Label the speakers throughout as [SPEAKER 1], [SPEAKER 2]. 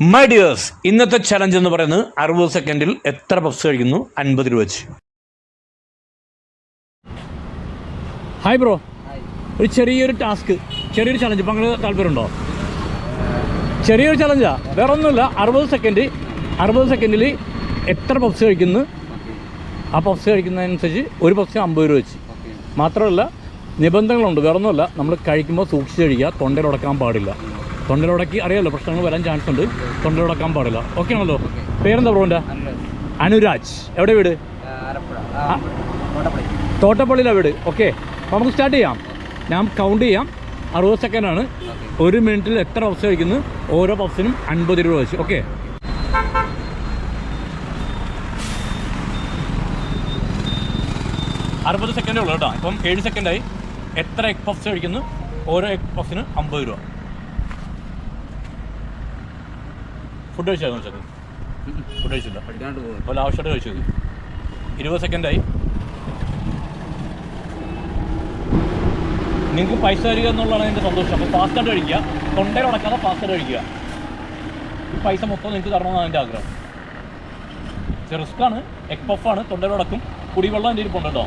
[SPEAKER 1] My dears ഇന്നത്തെ challenge എന്ന് പറയുന്നത് അറുപത് സെക്കൻഡിൽ എത്ര പഫ്സ് കഴിക്കുന്നു? അൻപത് രൂപ വെച്ച്. ഹായ് ബ്രോ ഒരു ചെറിയൊരു ടാസ്ക് ചെറിയൊരു ചലഞ്ച് പങ്ക് താല്പര്യമുണ്ടോ? ചെറിയൊരു ചലഞ്ചാ വേറെ ഒന്നുമില്ല അറുപത് സെക്കൻഡ് അറുപത് സെക്കൻഡിൽ എത്ര പഫ്സ് കഴിക്കുന്നു? ആ പഫ്സ് കഴിക്കുന്നതനുസരിച്ച് ഒരു പഫ്സിന് അമ്പത് രൂപ വെച്ച്. മാത്രമല്ല നിബന്ധനകളുണ്ട്. വേറെ ഒന്നുമില്ല നമ്മൾ കഴിക്കുമ്പോൾ സൂക്ഷിച്ച് കഴിക്കുക. തൊണ്ടയിലുടക്കാൻ പാടില്ല. തൊണ്ടയിലുടക്കി അറിയാമല്ലോ പ്രശ്നങ്ങൾ വരാൻ ചാൻസ് ഉണ്ട്. തൊണ്ടയിലുടക്കാൻ പാടില്ല. ഓക്കെ ആണല്ലോ. പേരെന്താ ബ്രോന്റെ അനുരാജ്. എവിടെ വീട്? തോട്ടപ്പള്ളിയിലാണ് വീട്. ഓക്കെ അപ്പോൾ നമുക്ക് സ്റ്റാർട്ട് ചെയ്യാം. ഞാൻ കൗണ്ട് ചെയ്യാം. അറുപത് സെക്കൻഡാണ് ഒരു മിനിറ്റിൽ എത്ര പഫ്സ് കഴിക്കുന്നു? ഓരോ പഫ്സിനും അൻപത് രൂപ വെച്ച്. ഓക്കെ അറുപത് സെക്കൻഡേ ഉള്ളൂ കേട്ടോ. ഇപ്പം ഏഴ് സെക്കൻഡായി എത്ര എഗ് പഫ്സ് കഴിക്കുന്നു? ഓരോ എഗ് പഫ്സിന് അമ്പത് രൂപ. ഫുഡ് കഴിച്ചായിരുന്നു ചേട്ടൻ ഫുഡ് കഴിച്ചില്ല. പോലെ ആവശ്യമായിട്ട് കഴിച്ചത് ഇരുപത് സെക്കൻഡായി. നിങ്ങൾക്ക് പൈസ തരിക എന്നുള്ളതാണ് എന്റെ സന്തോഷം. അപ്പോൾ ഫാസ്റ്റായിട്ട് കഴിക്കുക. തൊണ്ടയിൽ ഉടക്കാതെ ഫാസ്റ്റായിട്ട് കഴിക്കുക. ഈ പൈസ മൊത്തം നിങ്ങൾക്ക് തരണമെന്നാണ് എന്റെ ആഗ്രഹം. റിസ്ക്കാണ് എഗ് പഫാണ് തൊണ്ടയിൽ ഉടക്കും. കുടിവെള്ളം എന്റെ ഇരിപ്പുണ്ട് കേട്ടോ.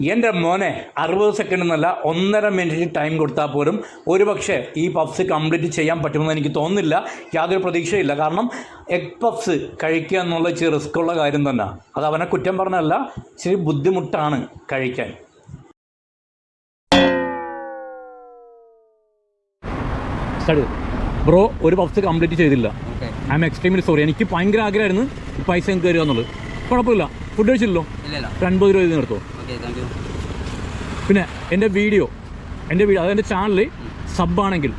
[SPEAKER 1] എന്റെ മോനെ അറുപത് സെക്കൻഡ് എന്നല്ല ഒന്നര മിനിറ്റ് ടൈം കൊടുത്താൽ പോലും ഒരു പക്ഷേ ഈ പഫ്സ് കംപ്ലീറ്റ് ചെയ്യാൻ പറ്റുമെന്ന് എനിക്ക് തോന്നുന്നില്ല. യാതൊരു പ്രതീക്ഷയില്ല. കാരണം എഗ് പഫ്സ് കഴിക്കുക എന്നുള്ള ഇച്ചിരി റിസ്ക്കുള്ള കാര്യം തന്നെ. അത് അവനെ കുറ്റം പറഞ്ഞല്ല ഇച്ചിരി ബുദ്ധിമുട്ടാണ് കഴിക്കാൻ. ബ്രോ ഒരു പഫ്സ് കംപ്ലീറ്റ് ചെയ്തില്ല. ഐ എം എക്സ്ട്രീംലി സോറി എനിക്ക് ഭയങ്കര ആഗ്രഹമായിരുന്നു ഈ പൈസ എനിക്ക് തരിക എന്നുള്ളത്. കുഴപ്പമില്ല. ഫുഡ് കഴിച്ചില്ലല്ലോ? അൻപത് രൂപ ഇത് നിർത്തോ
[SPEAKER 2] ഓക്കെ താങ്ക്
[SPEAKER 1] പിന്നെ എന്റെ വീഡിയോ എന്റെ വീഡിയോ അതെന്റെ ചാനൽ സബ്ബാണെങ്കിൽ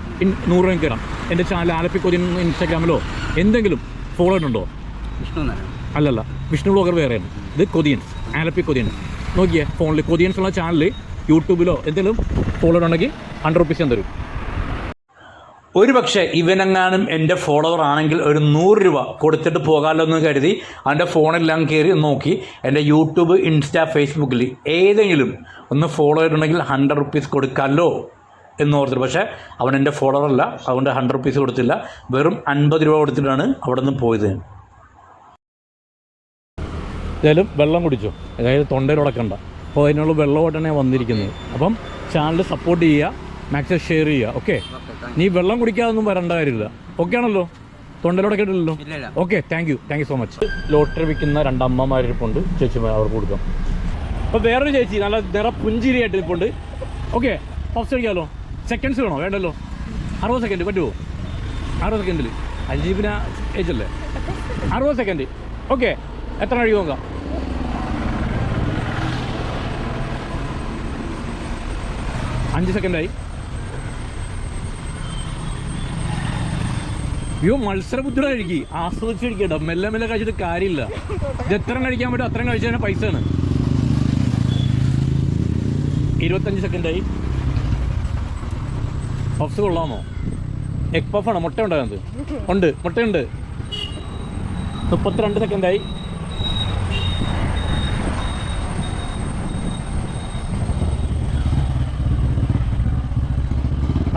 [SPEAKER 1] നൂറ് രൂപ കയറാം എന്റെ ചാനൽ ആലപ്പി കൊതിൻ ഇൻസ്റ്റാഗ്രാമിലോ എന്തെങ്കിലും ഫോളോ ഉണ്ടോ അല്ലല്ല വിഷ്ണു ബ്ലോഗർ വേറെയാണ്. ഇത് കൊതിയൻസ് ആലപ്പി കൊതിയൻസ് നോക്കിയേ ഫോണിൽ കൊതിയൻസ് ഉള്ള ചാനൽ യൂട്യൂബിലോ എന്തെങ്കിലും ഫോളോ ഉണ്ടെങ്കിൽ ഹൺഡ്രഡ് റുപ്പീസ് ഞാൻ തരും. ഒരു പക്ഷേ ഇവനെങ്ങാനും എന്റെ ഫോളോവർ ആണെങ്കിൽ ഒരു നൂറ് രൂപ കൊടുത്തിട്ട് പോകാമല്ലോ എന്ന് കരുതി അവന്റെ ഫോണെല്ലാം കയറി നോക്കി. എന്റെ യൂട്യൂബ് ഇൻസ്റ്റാ ഫേസ്ബുക്കിൽ ഏതെങ്കിലും ഒന്ന് ഫോളോ ചെയ്തിട്ടുണ്ടെങ്കിൽ ഹൺഡ്രഡ് റുപ്പീസ് കൊടുക്കാമല്ലോ എന്ന് ഓർത്തിട്ട്. പക്ഷേ അവൻ എന്റെ ഫോളോവർ അല്ല. അതുകൊണ്ട് ഹൺഡ്രഡ് റുപ്പീസ് കൊടുത്തില്ല. വെറും അൻപത് രൂപ കൊടുത്തിട്ടാണ് അവിടെ നിന്ന് പോയത്. ഏതായാലും വെള്ളം കുടിച്ചോ. അതായത് തൊണ്ടയിൽ ഉടക്കണ്ട. അപ്പോൾ അതിനുള്ള വെള്ളമായിട്ടാണ് ഞാൻ വന്നിരിക്കുന്നത്. അപ്പം ചാനൽ സപ്പോർട്ട് ചെയ്യുക. മാക്സിമം ഷെയർ ചെയ്യുക. ഓക്കെ നീ വെള്ളം കുടിക്കാതൊന്നും വരേണ്ട കാര്യമില്ല. ഓക്കെ ആണല്ലോ? തൊണ്ടയിലൂടെ
[SPEAKER 2] ഇല്ല ഇല്ല.
[SPEAKER 1] Okay thank you thank you so much lottery വിൽക്കുന്ന രണ്ടമ്മമാരിപ്പുണ്ട് ചേച്ചിമാർ അവർക്ക് കൊടുക്കാം. അപ്പോൾ വേറൊരു ചേച്ചി നല്ല നിറ പുഞ്ചിരിയായിട്ട് ഇരിപ്പുണ്ട്. ഓക്കെ ഫസ്റ്റ് അടിക്കാമല്ലോ സെക്കൻഡ്സ് വേണോ? വേണ്ടല്ലോ. അറുപത് സെക്കൻഡ് പറ്റുമോ അറുപത് സെക്കൻഡിൽ അജീബിന ഏജ് അല്ലേ? അറുപത് സെക്കൻഡ് ഓക്കെ എത്ര അഴി നോക്കാം? അഞ്ച് സെക്കൻഡായി അയ്യോ മത്സര ബുദ്ധിയുടെ കഴിക്കി ആസ്വദിച്ച് കഴിക്കട്ടോ മെല്ലെ മെല്ലെ കഴിച്ചിട്ട് കാര്യമില്ല. ഇത് എത്ര കഴിക്കാൻ പറ്റും അത്രയും കഴിച്ചാൽ ആണ് ഇരുപത്തഞ്ച് സെക്കൻഡായി. പഫ്സ് കൊള്ളാമോ? എഗ് പഫാണോ മുട്ട ഉണ്ടോ അത് ഉണ്ട് മുട്ടയുണ്ട്. മുപ്പത്തിരണ്ട് സെക്കൻഡായി.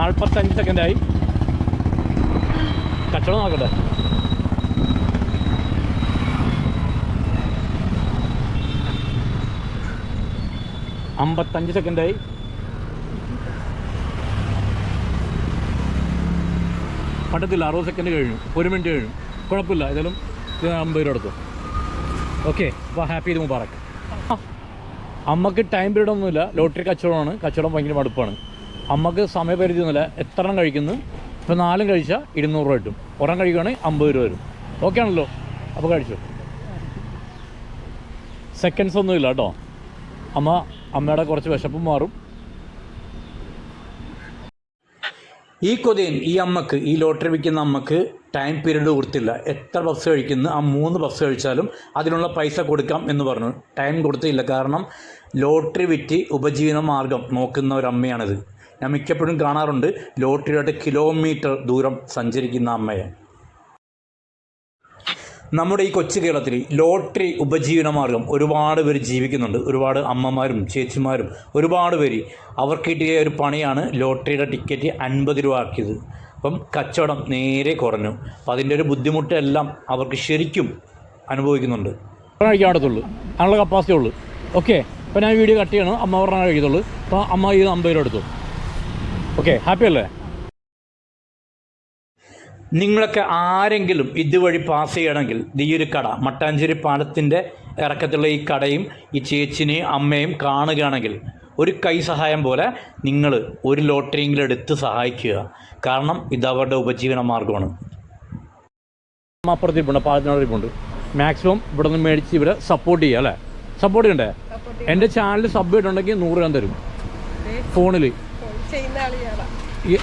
[SPEAKER 1] നാൽപ്പത്തഞ്ച് സെക്കൻഡായി. കച്ചവടം നോക്കട്ടെ. അമ്പത്തഞ്ച് സെക്കൻഡായി. പണ്ടത്തില്ല അറുപത് സെക്കൻഡ് കഴിഞ്ഞു. ഒരു മിനിറ്റ് കഴിഞ്ഞു. കുഴപ്പമില്ല ഏതായാലും അമ്പത് രൂപ എടുത്തു ഓക്കെ അപ്പോൾ ഹാപ്പി ഇത് മുബാറക്ക് അമ്മയ്ക്ക് ടൈം പീരീഡ് ഒന്നുമില്ല. ലോട്ടറി കച്ചവടമാണ്. കച്ചവടം ഭയങ്കര മടുപ്പാണ്. അമ്മയ്ക്ക് സമയപരിധി ഒന്നുമില്ല. എത്ര എണ്ണം കഴിക്കുന്നു? ഇപ്പോൾ നാലും കഴിച്ചാൽ ഇരുന്നൂറ് രൂപ കിട്ടും. ഒരെണ്ണം കഴിക്കുകയാണെങ്കിൽ അമ്പത് രൂപ വരും. ഓക്കെ ആണല്ലോ അപ്പോൾ കഴിച്ചു സെക്കൻഡ്സ് ഒന്നുമില്ല കേട്ടോ. അമ്മ അമ്മയുടെ കുറച്ച് വിശപ്പും മാറും. ഈ കൊതിയൻ ഈ അമ്മയ്ക്ക് ഈ ലോട്ടറി വിൽക്കുന്ന അമ്മയ്ക്ക് ടൈം പീരീഡ് കൊടുത്തില്ല. എത്ര ബസ് കഴിക്കുന്നു ആ മൂന്ന് ബസ് കഴിച്ചാലും അതിനുള്ള പൈസ കൊടുക്കാം എന്ന് പറഞ്ഞു. ടൈം കൊടുത്തില്ല. കാരണം ലോട്ടറി വിറ്റ് ഉപജീവന മാർഗം നോക്കുന്ന ഒരു അമ്മയാണിത് ഞാൻ മിക്കപ്പോഴും കാണാറുണ്ട്. ലോട്ടറിയുടെ കിലോമീറ്റർ ദൂരം സഞ്ചരിക്കുന്ന അമ്മയെ.
[SPEAKER 3] നമ്മുടെ ഈ കൊച്ചു കേരളത്തിൽ ലോട്ടറി ഉപജീവനമാർഗം ഒരുപാട് പേര് ജീവിക്കുന്നുണ്ട്. ഒരുപാട് അമ്മമാരും ചേച്ചിമാരും ഒരുപാട് പേര് അവർക്ക് കിട്ടിയ ഒരു പണിയാണ് ലോട്ടറിയുടെ ടിക്കറ്റ് അൻപത് രൂപ ആക്കിയത്. അപ്പം കച്ചവടം നേരെ കുറഞ്ഞു. അപ്പം അതിന്റെ ഒരു ബുദ്ധിമുട്ടെല്ലാം അവർക്ക് ശരിക്കും അനുഭവിക്കുന്നുണ്ട്. കഴിക്കാൻ അതിനുള്ള കപ്പാസിറ്റി ഉള്ളൂ. ഓക്കെ അപ്പോൾ ഞാൻ വീഡിയോ കട്ട് ചെയ്യണം. അമ്മ പറഞ്ഞാൽ കഴിക്കത്തുള്ളൂ. അപ്പോൾ അമ്മ ഇത് അമ്പത് രൂപ എടുത്തു. ഓക്കെ ഹാപ്പി അല്ലേ? നിങ്ങളൊക്കെ ആരെങ്കിലും ഇതുവഴി പാസ് ചെയ്യണമെങ്കിൽ ഈ ഒരു കട മട്ടാഞ്ചേരി പാലത്തിന്റെ ഇറക്കത്തുള്ള ഈ കടയും ഈ ചേച്ചിനെയും അമ്മയും കാണുകയാണെങ്കിൽ ഒരു കൈ സഹായം പോലെ നിങ്ങൾ ഒരു ലോട്ടറിയെങ്കിലും എടുത്ത് സഹായിക്കുക. കാരണം ഇത് അവരുടെ ഉപജീവന മാർഗമാണ്. അപ്പുറത്തിരിപ്പുണ്ട് പാലത്തിനോടിരിപ്പുണ്ട് മാക്സിമം ഇവിടെ നിന്ന് മേടിച്ച് ഇവരെ സപ്പോർട്ട് ചെയ്യുക അല്ലേ? സപ്പോർട്ട് ചെയ്യണ്ടേ? എന്റെ ചാനൽ സബ് ചെയ്തിട്ടുണ്ടെങ്കിൽ നൂറ് രൂപ തരും. ഫോണിൽ
[SPEAKER 4] ചെയ്യുന്ന
[SPEAKER 3] ഈ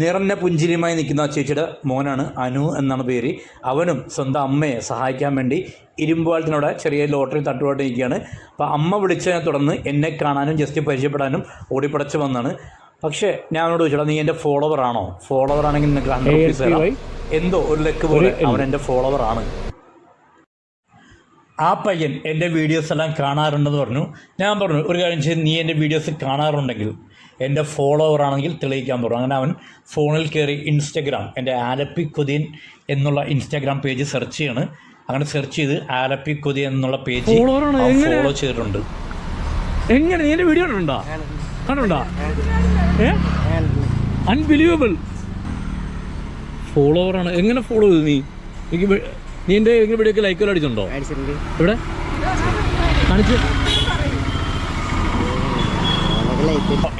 [SPEAKER 3] നിറഞ്ഞ പുഞ്ചിരിയുമായി നിൽക്കുന്ന ആ ചേച്ചിയുടെ മോനാണ് അനു എന്നാണ് പേര്. അവനും സ്വന്തം അമ്മയെ സഹായിക്കാൻ വേണ്ടി ഇരുമ്പാലത്തിനോടെ ചെറിയ ലോട്ടറി തട്ടുപാട്ട് നിൽക്കുകയാണ് അപ്പോൾ അമ്മ വിളിച്ചതിനെ തുടർന്ന് എന്നെ കാണാനും ജസ്റ്റ് പരിചയപ്പെടാനും ഓടിപ്പടച്ച് വന്നാണ്. പക്ഷേ ഞാൻ അവനോട് ചോദിച്ചോടാ നീ എന്റെ ഫോളോവർ ആണോ? ഫോളോവർ ആണെങ്കിൽ നിനക്ക് ഹൺഡ്രഡ് എന്തോ ഒരു ലക്ക് പോലെ അവൻ എന്റെ ഫോളോവർ ആണ്. ആ പയ്യൻ എന്റെ വീഡിയോസ് എല്ലാം കാണാറുണ്ടെന്ന് പറഞ്ഞു. ഞാൻ പറഞ്ഞു ഒരു കാര്യം ചെയ്ത് നീ എന്റെ വീഡിയോസ് കാണാറുണ്ടെങ്കിൽ എന്റെ ഫോളോവർ ആണെങ്കിൽ തെളിയിക്കാൻ പറഞ്ഞു. അങ്ങനെ അവൻ ഫോണിൽ കയറി ഇൻസ്റ്റഗ്രാം എന്റെ ആലപ്പി കൊതിയൻ എന്നുള്ള ഇൻസ്റ്റാഗ്രാം പേജ് സെർച്ച് ചെയ്യാണ്. അങ്ങനെ സെർച്ച് ചെയ്ത് ആലപ്പി കൊതി എന്നുള്ള പേജ്? ഫോളോ ചെയ്തിട്ടുണ്ട്.
[SPEAKER 1] എങ്ങനെ? നീ എന്റെ വീഡിയോ കണ്ടുണ്ടോ കണ്ടുണ്ടോ ഏ? അൺബിലീവബിൾ ഫോളോവർ ആണ്. എങ്ങനെ ഫോളോ ചെയ്തു നീ? എനിക്ക് നീ എന്റെ ഏതെങ്കിലും വീഡിയോ ലൈക്ക് ലൈക്ക് അടിച്ചിട്ടുണ്ടോ? ഇവിടെ കാണിച്ച്.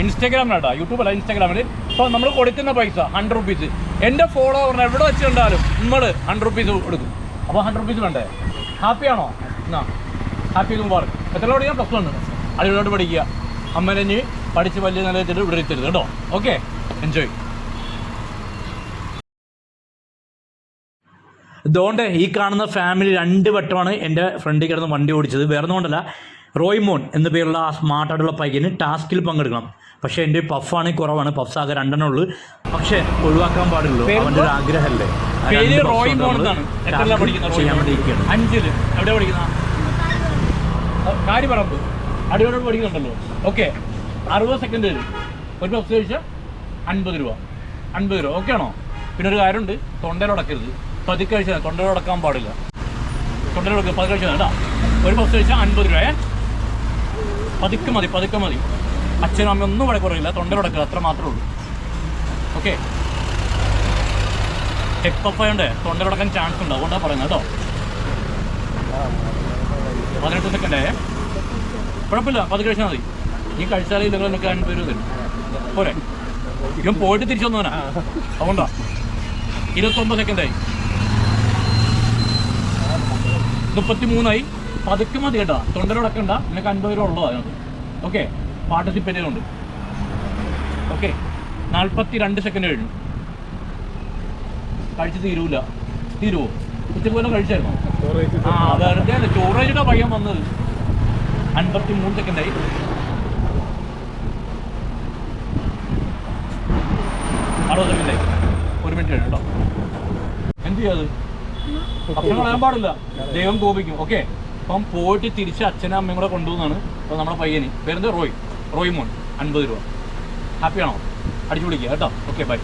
[SPEAKER 3] ഇൻസ്റ്റാഗ്രാമിലാട്ടോ യൂട്യൂബ് അല്ല ഇൻസ്റ്റാഗ്രാമിൽ ഇപ്പോൾ നമ്മൾ കൊടുക്കുന്ന പൈസ ഹൺഡ്രഡ് റുപ്പീസ് എന്റെ ഫോളോവർ എവിടെ വെച്ച് കണ്ടാലും നമ്മൾ ഹൺഡ്രഡ് റുപ്പീസ് കൊടുക്കും അപ്പോൾ ഹൺഡ്രഡ് റുപ്പീസ് വേണ്ടേ ഹാപ്പിയാണോ എന്നാ ഹാപ്പി മുബാർക്ക് എത്ര പഠിക്കാൻ പ്ലസ് വൺ അടിപൊളിയായിട്ട് പഠിക്കുക. അമ്മനെ പഠിച്ച് വലിയ നിലയത്തിൽ ഇവിടെ എത്തരുത് കേട്ടോ. ഓക്കെ എൻജോയ് ഇതുകൊണ്ട് ഈ കാണുന്ന ഫാമിലി രണ്ട് വട്ടമാണ് എന്റെ ഫ്രണ്ടിൽ കിടന്ന് വണ്ടി ഓടിച്ചത്. വേറെ ഒന്നുകൊണ്ടല്ല റോയ്മോൻ എന്ന പേരുള്ള ആ സ്മാർട്ടായിട്ടുള്ള പയ്യന് ടാസ്കിൽ പങ്കെടുക്കണം. പക്ഷേ എന്റെ പഫാണ് കുറവാണ്. പഫ്സ് ആകെ രണ്ടെണ്ണം ഉള്ളു. പക്ഷേ ഒഴിവാക്കാൻ പാടുള്ളൂ. അവന്റെ ഒരു ആഗ്രഹമല്ലേ. ചെയ്യാൻ
[SPEAKER 1] അഞ്ചിൽ. എവിടെ പഠിക്കുന്ന അടിയോട് പഠിക്കുന്നുണ്ടല്ലോ. ഓക്കെ. അറുപത് സെക്കൻഡ് വരും. ഒരു ബസ് കഴിച്ചാൽ അൻപത് രൂപ. അൻപത് രൂപ. ഓക്കെ ആണോ? പിന്നെ ഒരു കാര്യമുണ്ട് തൊണ്ടയിലുടക്കരുത് പതുക്കെ കഴിച്ചാൽ തൊണ്ടയിലുടക്കാൻ പാടില്ല. തൊണ്ടയിലുടക്കുക പതുക്കെ കഴിച്ചാൽ കേട്ടോ. ഒരു ബസ് കഴിച്ചാൽ അൻപത് രൂപയെ. പതുക്കെ മതി പതുക്കെ മതി. അച്ഛനും അമ്മ ഒന്നും ഇവിടെ കുറയില്ല തൊണ്ടയിലുടക്കുക അത്ര മാത്രമേ ഉള്ളൂ. ഓക്കെ എപ്പപ്പോയുണ്ട് തൊണ്ടയിൽ അടക്കാൻ ചാൻസ് ഉണ്ട്? അതുകൊണ്ടാണ് പറയുന്നത് കേട്ടോ. പതിനെട്ട് സെക്കൻഡേ. കുഴപ്പമില്ല പതുക്കെ കഴിച്ചാൽ മതി. നീ കഴിച്ചാലേ ഇല്ലെങ്കിൽ നിനക്ക് അൻപത് രൂപ തരും. പോരെ. ഇവൻ പോയിട്ട് തിരിച്ചു വന്നവനാ. അതുകൊണ്ടാ. ഇരുപത്തൊമ്പത് സെക്കൻഡായി. മുപ്പത്തി മൂന്നായി പതുക്കെ മതി കേട്ടോ. തൊണ്ടയിലടക്കണ്ട നിനക്ക് അൻപത് രൂപ ഉള്ളൂ അതിനകത്ത്. ഓക്കെ പാർട്ടിസിപ്പേറ്റ് ചെയ്തുകൊണ്ട് ഓക്കെ നാൽപ്പത്തി രണ്ട് സെക്കൻഡ് കഴിഞ്ഞു. കഴിച്ച് തീരൂല. തീരുവോ? ഉച്ചയ്ക്ക് പോലെ കഴിച്ചായിരുന്നു? ആ വെറുതെ അല്ല. ചോറ് പയ്യൻ വന്നത്. അൻപത്തി മൂന്ന് സെക്കൻഡായി അറുപത് സെക്കൻഡായി ഒരു മിനിറ്റ് കഴിഞ്ഞു കേട്ടോ. എന്ത് ചെയ്യാത് ഭക്ഷണം കളയാൻ പാടില്ല. ദൈവം കോപിക്കും. ഓക്കെ അപ്പം പോയിട്ട് തിരിച്ച് അച്ഛനും അമ്മയും കൂടെ കൊണ്ടുപോകുന്നതാണ് അപ്പോൾ നമ്മുടെ പയ്യന്. പേരെന്താ? റോയ്. റോയ് മോൻ അൻപത് രൂപ. ഹാപ്പിയാണോ അടിച്ചു പിടിക്കുക കേട്ടോ? Okay bye